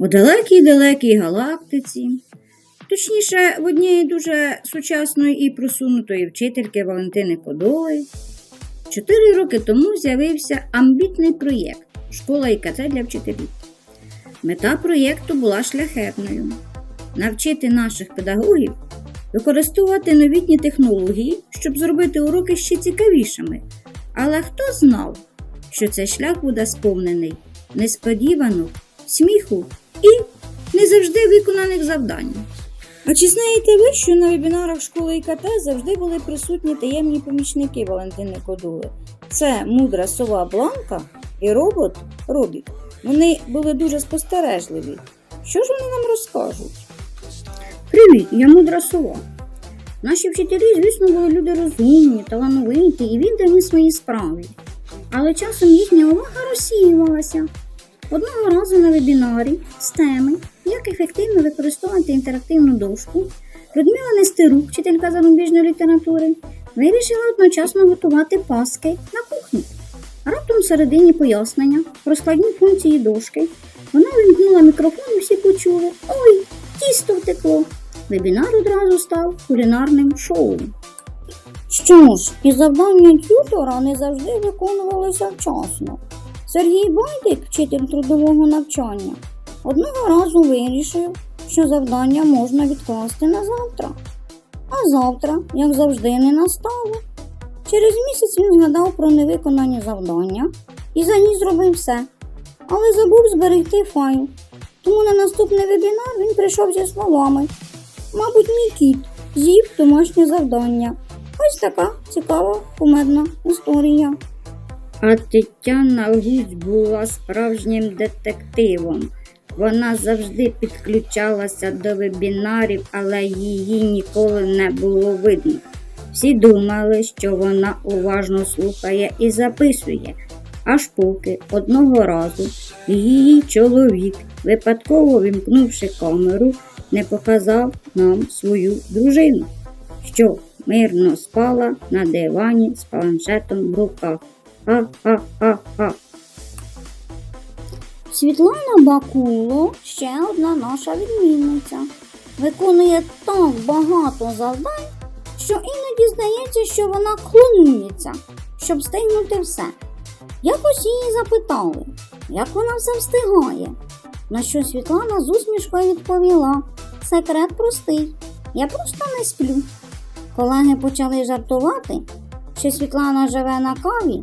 У далекій-далекій галактиці, точніше, в однієї дуже сучасної і просунутої вчительки Валентини Кодоли, чотири роки тому з'явився амбітний проєкт Школа ІКТ для вчителів. Мета проєкту була шляхетною навчити наших педагогів використовувати новітні технології, щоб зробити уроки ще цікавішими. Але хто знав, що цей шлях буде сповнений несподіванок, сміху і не завжди виконаних завдань. А чи знаєте ви, що на вебінарах школи ІКТ завжди були присутні таємні помічники Валентини Кодули? Це мудра сова Бланка і робот Робік. Вони були дуже спостережливі. Що ж вони нам розкажуть? Привіт, я мудра сова. Наші вчителі, звісно, були люди розумні, талановиті і віддані своїй справі. Але часом їхня увага розсіювалася. Одного разу на вебінарі з теми, як ефективно використовувати інтерактивну дошку, Людмила Нестерук, вчителька зарубіжної літератури, вирішила одночасно готувати паски на кухні. Раптом середині пояснення про складні функції дошки вона вимкнула мікрофон і всі почули Ой, тісто втекло. Вебінар одразу став кулінарним шоу. Що ж, і завдання тютора не завжди виконувалося вчасно. Сергій Байдик, вчитель трудового навчання, одного разу вирішив, що завдання можна відкласти на завтра. А завтра, як завжди, не настало. Через місяць він згадав про невиконані завдання і за ніч зробив все, але забув зберегти файл. Тому на наступний вебінар він прийшов зі словами: Мабуть, мій кіт з'їв домашнє завдання. Ось така цікава кумедна історія. А Тетяна Гусь була справжнім детективом. Вона завжди підключалася до вебінарів, але її ніколи не було видно. Всі думали, що вона уважно слухає і записує, аж поки одного разу її чоловік, випадково вімкнувши камеру, не показав нам свою дружину, що мирно спала на дивані з планшетом в руках. Світлана Бакуло ще одна наша відмінниця. Виконує так багато завдань, що іноді здається, що вона клонується, щоб встигнути все. Якось її запитали, як вона все встигає. На що Світлана з усмішкою відповіла: секрет простий, я просто не сплю. Колеги почали жартувати, що Світлана живе на каві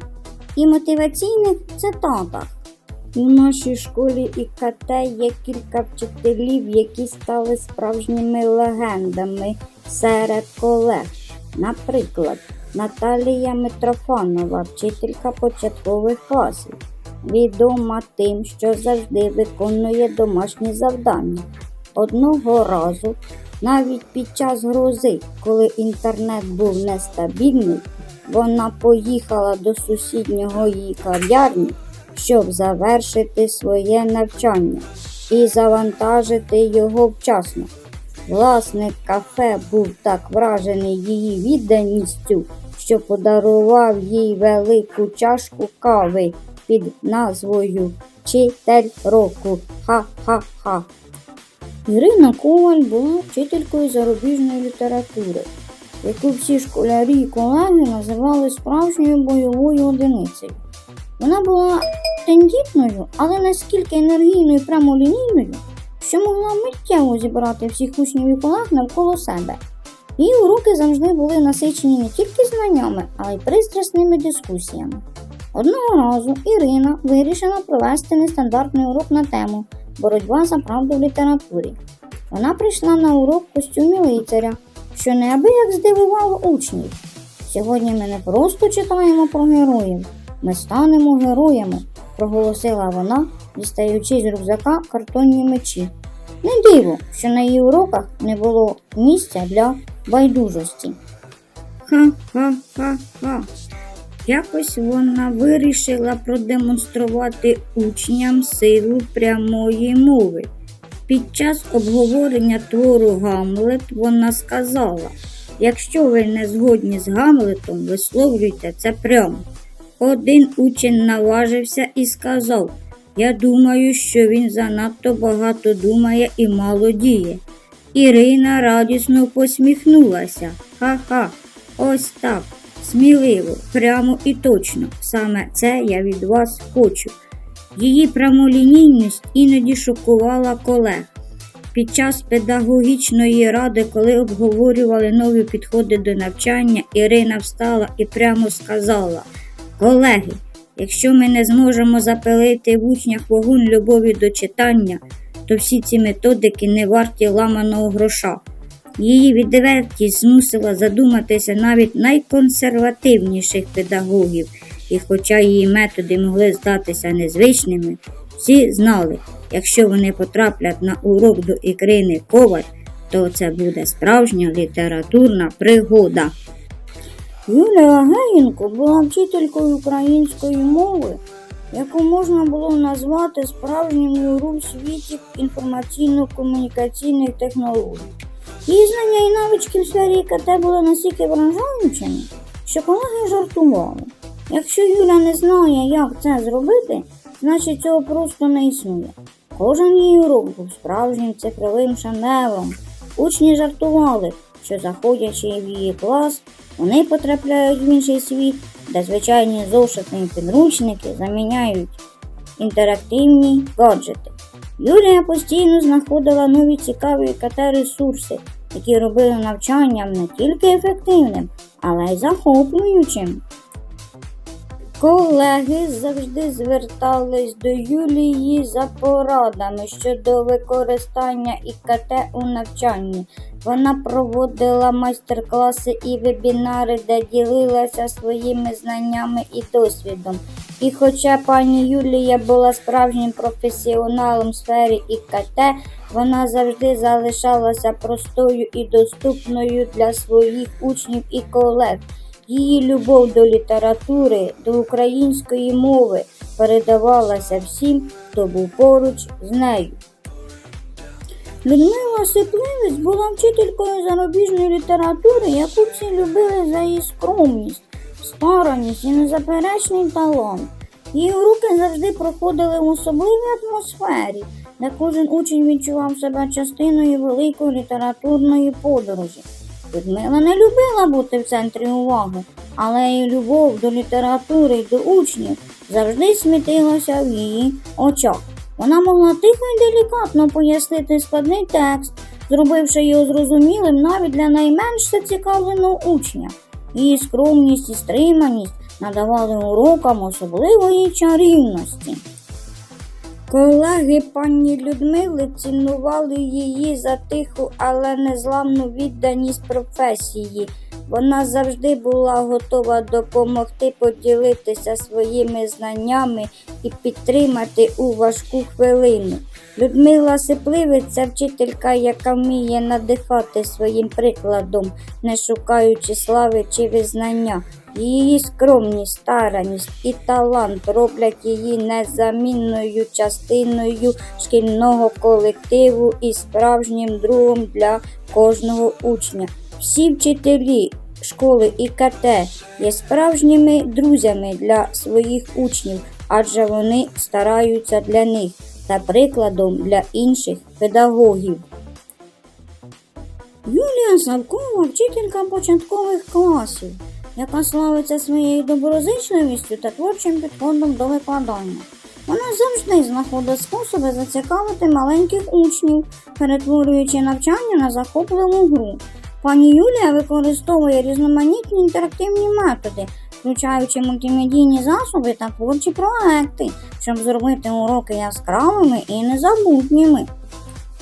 і мотиваційних цитатах. У нашій школі ІКТ є кілька вчителів, які стали справжніми легендами серед колег. Наприклад, Наталія Митрофанова, вчителька початкових класів, відома тим, що завжди виконує домашні завдання. Одного разу, навіть під час грози, коли інтернет був нестабільний, вона поїхала до сусіднього її кав'ярні, щоб завершити своє навчання і завантажити його вчасно. Власник кафе був так вражений її відданістю, що подарував їй велику чашку кави під назвою Вчитель року. Ха-ха-ха. Ірина Коваль була вчителькою зарубіжної літератури, яку всі школярі і колеги називали справжньою бойовою одиницею. Вона була тендітною, але наскільки енергійною і прямолінійною, що могла миттєво зібрати всіх учнів і колег навколо себе. Її уроки завжди були насичені не тільки знаннями, але й пристрасними дискусіями. Одного разу Ірина вирішила провести нестандартний урок на тему Боротьба за правду в літературі. Вона прийшла на урок в костюмі лицаря, що неабияк здивувало учнів. Сьогодні ми не просто читаємо про героїв, ми станемо героями, проголосила вона, дістаючи з рюкзака картонні мечі. Не диво, що на її уроках не було місця для байдужості. Ха-ха-ха-ха. Якось вона вирішила продемонструвати учням силу прямої мови. Під час обговорення твору Гамлет вона сказала: якщо ви не згодні з Гамлетом, висловлюйте це прямо. Один учень наважився і сказав: Я думаю, що він занадто багато думає і мало діє. Ірина радісно посміхнулася. Ха-ха, ось так, сміливо, прямо і точно. Саме це я від вас хочу. Її прямолінійність іноді шокувала колег. Під час педагогічної ради, коли обговорювали нові підходи до навчання, Ірина встала і прямо сказала: Колеги, якщо ми не зможемо запалити в учнях вогонь любові до читання, то всі ці методики не варті ламаного гроша. Її відвертість змусила задуматися навіть найконсервативніших педагогів, і хоча її методи могли здатися незвичними, всі знали, якщо вони потраплять на урок до Ікрини Коваль, то це буде справжня літературна пригода. Юлія Геєнко була вчителькою української мови, яку можна було назвати справжнім гуру в світі інформаційно-комунікаційних технологій. Її знання і навички в сфері ІКТ були настільки вражаючими, що колеги жартували. Якщо Юля не знає, як це зробити, значить цього просто не існує. Кожен її урок був справжнім цифровим шедевром. Учні жартували, що заходячи в її клас, вони потрапляють в інший світ, де звичайні зошити і підручники заміняють інтерактивні гаджети. Юлія постійно знаходила нові цікаві КТ-ресурси, які робили навчання не тільки ефективним, але й захоплюючим. Колеги завжди звертались до Юлії за порадами щодо використання ІКТ у навчанні. Вона проводила майстер-класи і вебінари, де ділилася своїми знаннями і досвідом. І хоча пані Юлія була справжнім професіоналом в сфері ІКТ, вона завжди залишалася простою і доступною для своїх учнів і колег. Її любов до літератури, до української мови передавалася всім, хто був поруч з нею. Людмила Сипливець була вчителькою зарубіжної літератури, яку всі любили за її скромність, старанність і незаперечний талант. Її уроки завжди проходили в особливій атмосфері, де кожен учень відчував себе частиною великої літературної подорожі. Людмила не любила бути в центрі уваги, але її любов до літератури і до учнів завжди смітилася в її очах. Вона могла тихо і делікатно пояснити складний текст, зробивши його зрозумілим навіть для найменш зацікавленого учня. Її скромність і стриманість надавали урокам особливої чарівності. Колеги пані Людмили цінували її за тиху, але незламну відданість професії. Вона завжди була готова допомогти поділитися своїми знаннями і підтримати у важку хвилину. Людмила Сипливець це вчителька, яка вміє надихати своїм прикладом, не шукаючи слави чи визнання. Її скромність, стараність і талант роблять її незамінною частиною шкільного колективу і справжнім другом для кожного учня. Всі вчителі школи ІКТ є справжніми друзями для своїх учнів, адже вони стараються для них та прикладом для інших педагогів. Юлія Савкова вчителька початкових класів, яка славиться своєю доброзичливістю та творчим підходом до викладання. Вона завжди знаходить способи зацікавити маленьких учнів, перетворюючи навчання на захопливу гру. Пані Юлія використовує різноманітні інтерактивні методи, включаючи мультимедійні засоби та творчі проекти, щоб зробити уроки яскравими і незабутніми.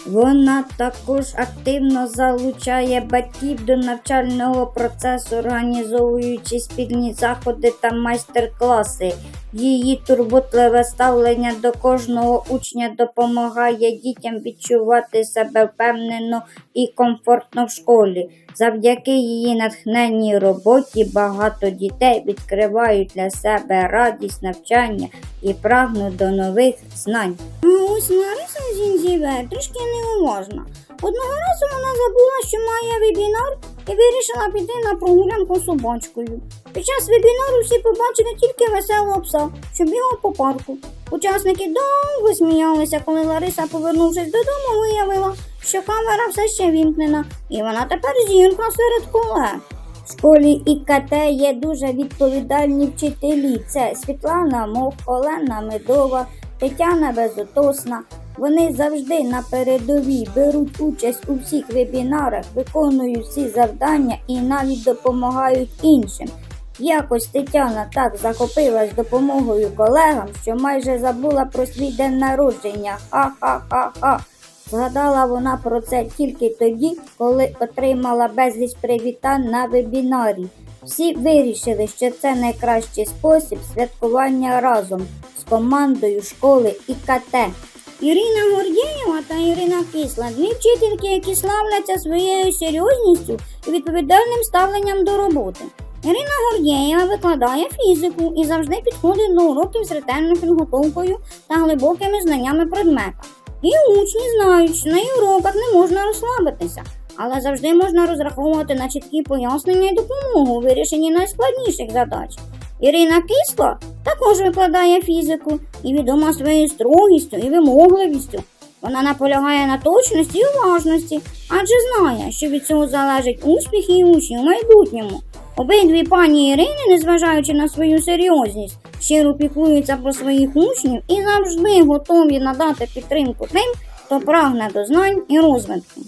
Вона також активно залучає батьків до навчального процесу, організовуючи спільні заходи та майстер-класи. Її турботливе ставлення до кожного учня допомагає дітям відчувати себе впевнено і комфортно в школі. Завдяки її натхненній роботі багато дітей відкривають для себе радість навчання і прагнуть до нових знань. А ось Лариса Зінзівер трішки неуважна. Одного разу вона забула, що має вебінар і вирішила піти на прогулянку з собачкою. Під час вебінару всі побачили тільки веселого пса, що бігав по парку. Учасники довго сміялися, коли Лариса, повернувшись додому, виявила, що камера все ще вімкнена, і вона тепер зірка серед колег. В школі ІКТ є дуже відповідальні вчителі. Це Світлана Мох, Олена Медова, Тетяна Безотосна. Вони завжди на передовій беруть участь у всіх вебінарах, виконують всі завдання і навіть допомагають іншим. Якось Тетяна так захопилась допомогою колегам, що майже забула про свій день народження. Ха-ха-ха-ха. Згадала вона про це тільки тоді, коли отримала безліч привітань на вебінарі. Всі вирішили, що це найкращий спосіб святкування разом з командою школи ІКТ. Ірина Гордєєва та Ірина Кисла дві вчительки, які славляться своєю серйозністю і відповідальним ставленням до роботи. Ірина Гордєєва викладає фізику і завжди підходить до уроків з ретельною підготовкою та глибокими знаннями предмета. І учні знають, що на її уроках не можна розслабитися, але завжди можна розраховувати на чіткі пояснення і допомогу у вирішенні найскладніших задач. Ірина Кисло також викладає фізику і відома своєю строгістю і вимогливістю. Вона наполягає на точності і уважності, адже знає, що від цього залежить успіх її учнів у майбутньому. Обидві пані Ірини, незважаючи на свою серйозність, щиро піклуються про своїх учнів і завжди готові надати підтримку тим, хто прагне до знань і розвитку.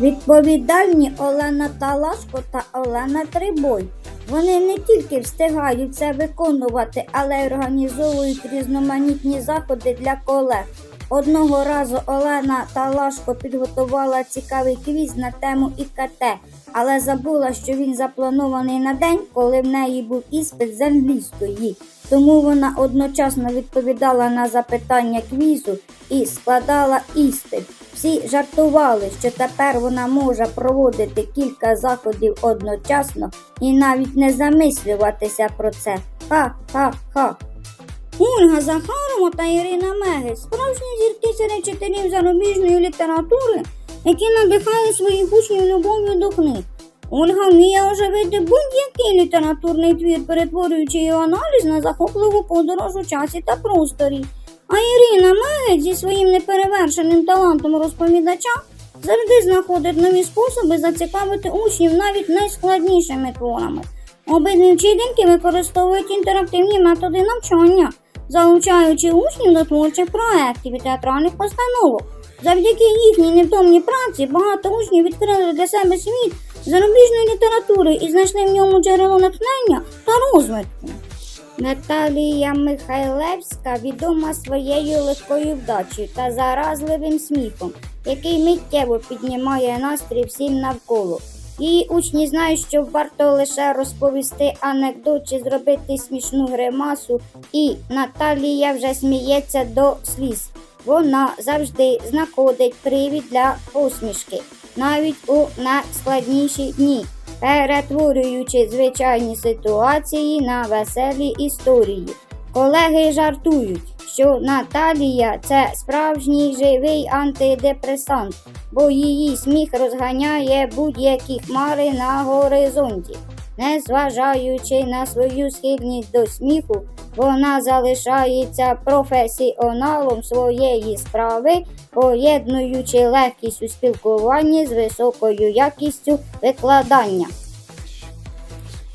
Відповідальні Олена Талашко та Олена Трибой. Вони не тільки встигають це виконувати, але й організовують різноманітні заходи для колег. Одного разу Олена Талашко підготувала цікавий квіз на тему ІКТ, але забула, що він запланований на день, коли в неї був іспит з англійської. Тому вона одночасно відповідала на запитання квізу і складала іспит. Всі жартували, що тепер вона може проводити кілька заходів одночасно і навіть не замислюватися про це. Ха-ха-ха. Ольга Захарова та Ірина Мегець справжні зірки серед вчителів зарубіжної літератури, які надихали своїх учнів любов'ю до книг. Ольга вміє оживити будь-який літературний твір, перетворюючи його аналіз на захопливу подорож у часі та просторі. А Ірина Мегець зі своїм неперевершеним талантом розповідача завжди знаходить нові способи зацікавити учнів навіть найскладнішими творами. Обидві вчительки використовують інтерактивні методи навчання, залучаючи учнів до творчих проєктів і театральних постановок. Завдяки їхній невтомній праці багато учнів відкрили для себе світ зарубіжної літератури і знайшли в ньому джерело натхнення та розвитку. Наталія Михайлевська відома своєю легкою вдачею та заразливим сміхом, який миттєво піднімає настрій всім навколо. Її учні знають, що варто лише розповісти анекдот чи зробити смішну гримасу, і Наталія вже сміється до сліз. Вона завжди знаходить привід для посмішки, навіть у найскладніші дні, перетворюючи звичайні ситуації на веселі історії. Колеги жартують, що Наталія це справжній живий антидепресант, бо її сміх розганяє будь-які хмари на горизонті. Незважаючи на свою схильність до сміху, вона залишається професіоналом своєї справи, поєднуючи легкість у спілкуванні з високою якістю викладання.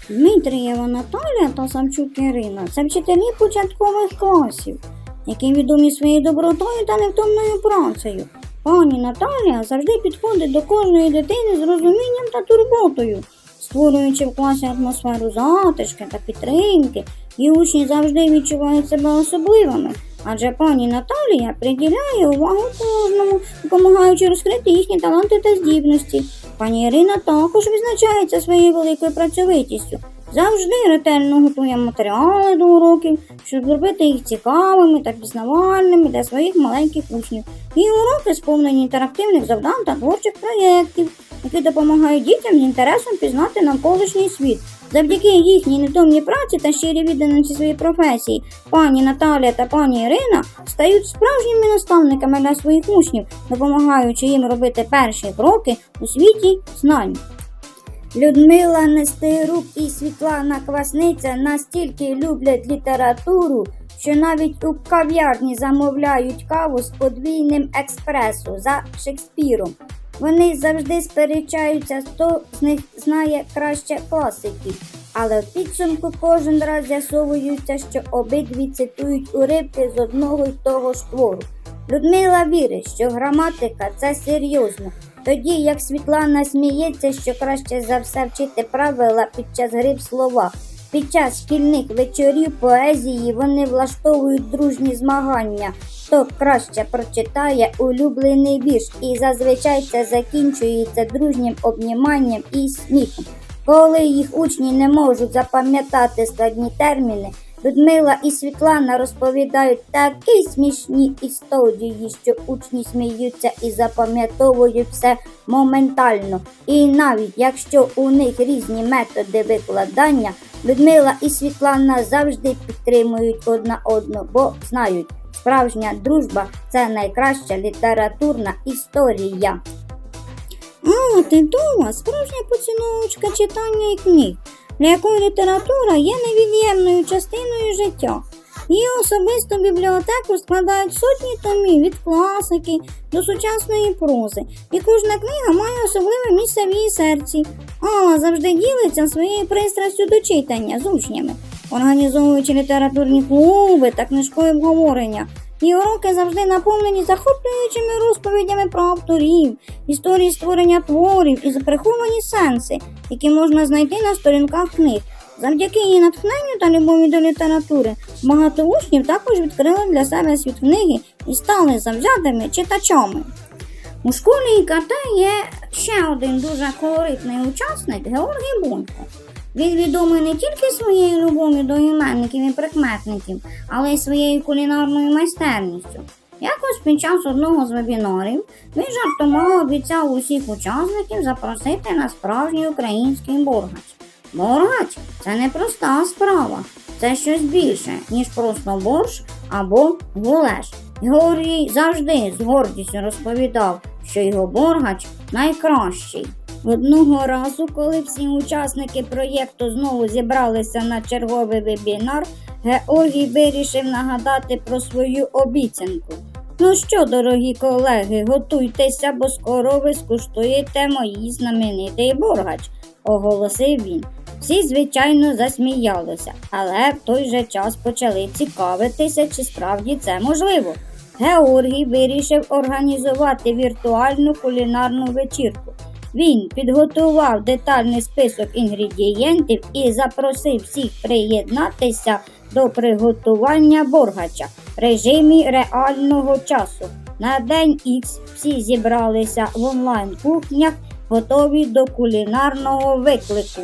Дмитрієва Наталія та Самчук Ірина це вчителі початкових класів, які відомі своєю добротою та невтомною працею. Пані Наталія завжди підходить до кожної дитини з розумінням та турботою, створюючи в класі атмосферу затишки та підтримки, і учні завжди відчувають себе особливими. Адже пані Наталія приділяє увагу кожному, допомагаючи розкрити їхні таланти та здібності. Пані Ірина також відзначається своєю великою працьовитістю. Завжди ретельно готує матеріали до уроків, щоб зробити їх цікавими та пізнавальними для своїх маленьких учнів. Її уроки сповнені інтерактивних завдань та творчих проєктів, які допомагають дітям з інтересом пізнати навколишній світ. Завдяки їхній невтомній праці та щирій відданості своїй професії, пані Наталія та пані Ірина стають справжніми наставниками для своїх учнів, допомагаючи їм робити перші кроки у світі знань. Людмила Нестерук і Світлана Квасниця настільки люблять літературу, що навіть у кав'ярні замовляють каву з подвійним експресо за Шекспіром. Вони завжди сперечаються, хто з них знає краще класиків. Але в підсумку кожен раз з'ясовується, що обидві цитують уривки з одного й того ж твору. Людмила вірить, що граматика це серйозно, тоді як Світлана сміється, що краще за все вчити правила під час гри в слова. Під час шкільних вечорів поезії вони влаштовують дружні змагання, хто краще прочитає улюблений вірш, і зазвичай це закінчується дружнім обніманням і сміхом. Коли їх учні не можуть запам'ятати складні терміни, Людмила і Світлана розповідають такі смішні історії, що учні сміються і запам'ятовують все моментально. І навіть якщо у них різні методи викладання, Людмила і Світлана завжди підтримують одна одну, бо знають, справжня дружба це найкраща літературна історія. А, ти дома, справжня поціновочка читання і книг, для якої література є невід'ємною частиною життя. Її особисту бібліотеку складають сотні томів від класики до сучасної прози, і кожна книга має особливе місце в її серці. Алла завжди ділиться своєю пристрастю до читання з учнями, організовуючи літературні клуби та книжкові обговорення. Її уроки завжди наповнені захоплюючими розповідями про авторів, історії створення творів і приховані сенси, які можна знайти на сторінках книг. Завдяки її натхненню та любові до літератури багато учнів також відкрили для себе світ книги і стали завзятими читачами. У школі ІКТ є ще один дуже колоритний учасник Георгій Бонько. Він відомий не тільки своєю любов'ю до іменників і прикметників, але й своєю кулінарною майстерністю. Якось під час одного з вебінарів він жартома обіцяв усіх учасників запросити на справжній український боргач. Боргач це не проста справа, це щось більше, ніж просто борщ або гулеш. Георгій завжди з гордістю розповідав, що його боргач найкращий. Одного разу, коли всі учасники проєкту знову зібралися на черговий вебінар, Георгій вирішив нагадати про свою обіцянку. Ну що, дорогі колеги, готуйтеся, бо скоро ви скуштуєте мої знаменитий боргач, оголосив він. Всі, звичайно, засміялися, але в той же час почали цікавитися, чи справді це можливо. Георгій вирішив організувати віртуальну кулінарну вечірку. Він підготував детальний список інгредієнтів і запросив всіх приєднатися до приготування боргача в режимі реального часу. На день Х всі зібралися в онлайн-кухнях, готові до кулінарного виклику.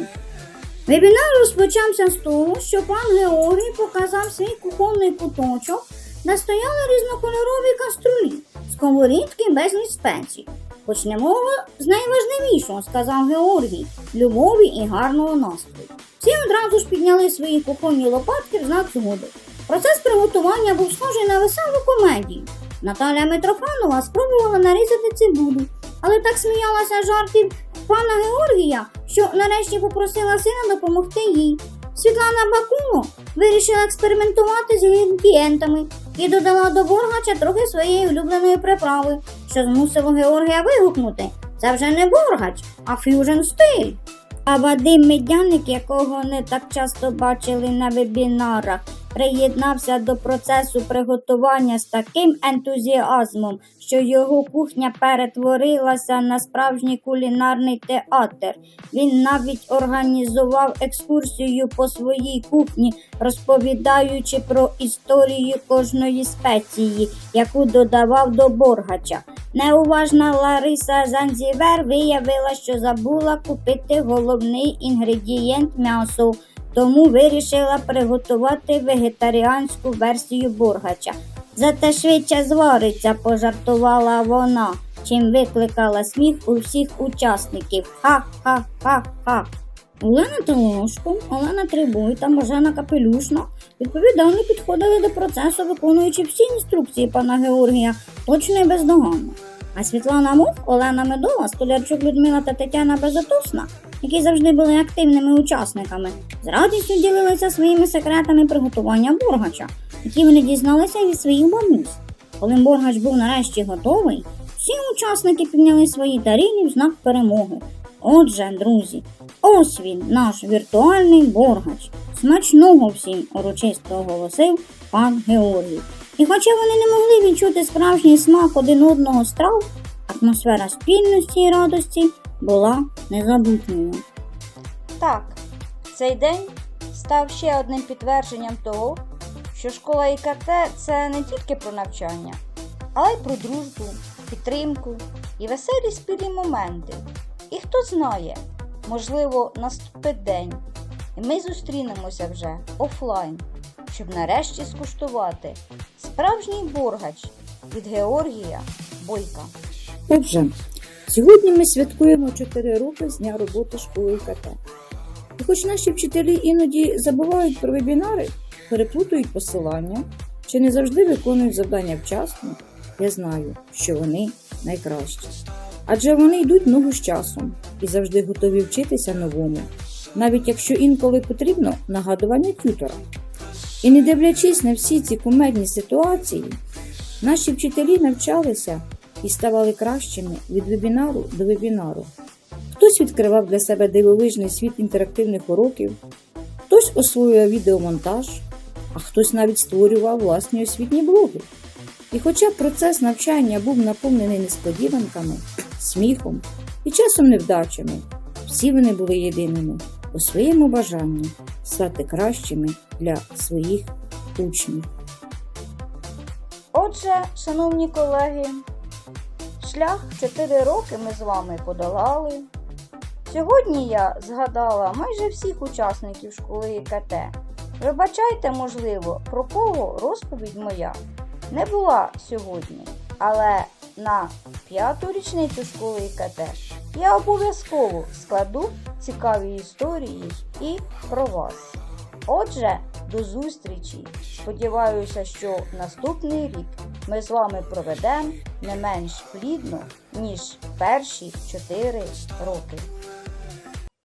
Вебінар розпочався з того, що пан Георгій показав свій кухонний куточок, де стояли різнокольорові каструлі, сковорідки безліч спецій. Почнемо з найважливішого, сказав Георгій, любові і гарного настрою. Всі одразу ж підняли свої кухонні лопатки в знак згоди. Процес приготування був схожий на веселу комедію. Наталя Митрофанова спробувала нарізати цибулю, але так сміялася жартів пана Георгія, що нарешті попросила сина допомогти їй. Світлана Бакуно вирішила експериментувати з інгредієнтами і додала до боргача трохи своєї улюбленої приправи, що змусило Георгія вигукнути. Це вже не боргач, а ф'южн стиль. А Вадим Медяник, якого не так часто бачили на вебінарах, приєднався до процесу приготування з таким ентузіазмом, що його кухня перетворилася на справжній кулінарний театр. Він навіть організував екскурсію по своїй кухні, розповідаючи про історію кожної спеції, яку додавав до боргача. Неуважна Лариса Занзівер виявила, що забула купити головний інгредієнт м'ясо, тому вирішила приготувати вегетаріанську версію боргача. Зате швидше звариться, пожартувала вона, чим викликала сміх у всіх учасників. Ха-ха-ха-ха. Олена Толошко, Олена Трибуй та Божена Капелюшна відповідально підходили до процесу, виконуючи всі інструкції пана Георгія, точно і бездоганно. А Світлана Мух, Олена Медова, Столярчук Людмила та Тетяна Безотосна, які завжди були активними учасниками, з радістю ділилися своїми секретами приготування бургача. які вони дізналися від своїх бабусь. Коли Боргач був нарешті готовий, всі учасники підняли свої тарілі в знак перемоги. Отже, друзі, ось він, наш віртуальний Боргач. Смачного всім урочисто оголосив пан Георгій. І хоча вони не могли відчути справжній смак один одного страв, атмосфера спільності і радості була незабутньою. Так, цей день став ще одним підтвердженням того, що школа ІКТ це не тільки про навчання, але й про дружбу, підтримку і веселі спільні моменти. І хто знає, можливо, наступить день, і ми зустрінемося вже офлайн, щоб нарешті скуштувати справжній боргач від Георгія Бойка. Отже, сьогодні ми святкуємо 4 роки з дня роботи школи КТ. І хоч наші вчителі іноді забувають про вебінари, переплутують посилання чи не завжди виконують завдання вчасно, я знаю, що вони найкращі. Адже вони йдуть ногу з часом і завжди готові вчитися новому, навіть якщо інколи потрібно нагадування тютора. І не дивлячись на всі ці кумедні ситуації, наші вчителі навчалися і ставали кращими від вебінару до вебінару. Хтось відкривав для себе дивовижний світ інтерактивних уроків, хтось освоював відеомонтаж, а хтось навіть створював власні освітні блоги. І хоча процес навчання був наповнений несподіванками, сміхом і часом невдачами, всі вони були єдиними у своєму бажанні стати кращими для своїх учнів. Отже, шановні колеги, шлях 4 роки ми з вами подолали. Сьогодні я згадала майже всіх учасників школи ІКТ. Вибачайте, можливо, про кого розповідь моя не була сьогодні, але на п'яту річницю школи ІКТ я обов'язково складу цікаві історії і про вас. Отже, до зустрічі! Сподіваюся, що наступний рік ми з вами проведемо не менш плідно, ніж перші 4 роки.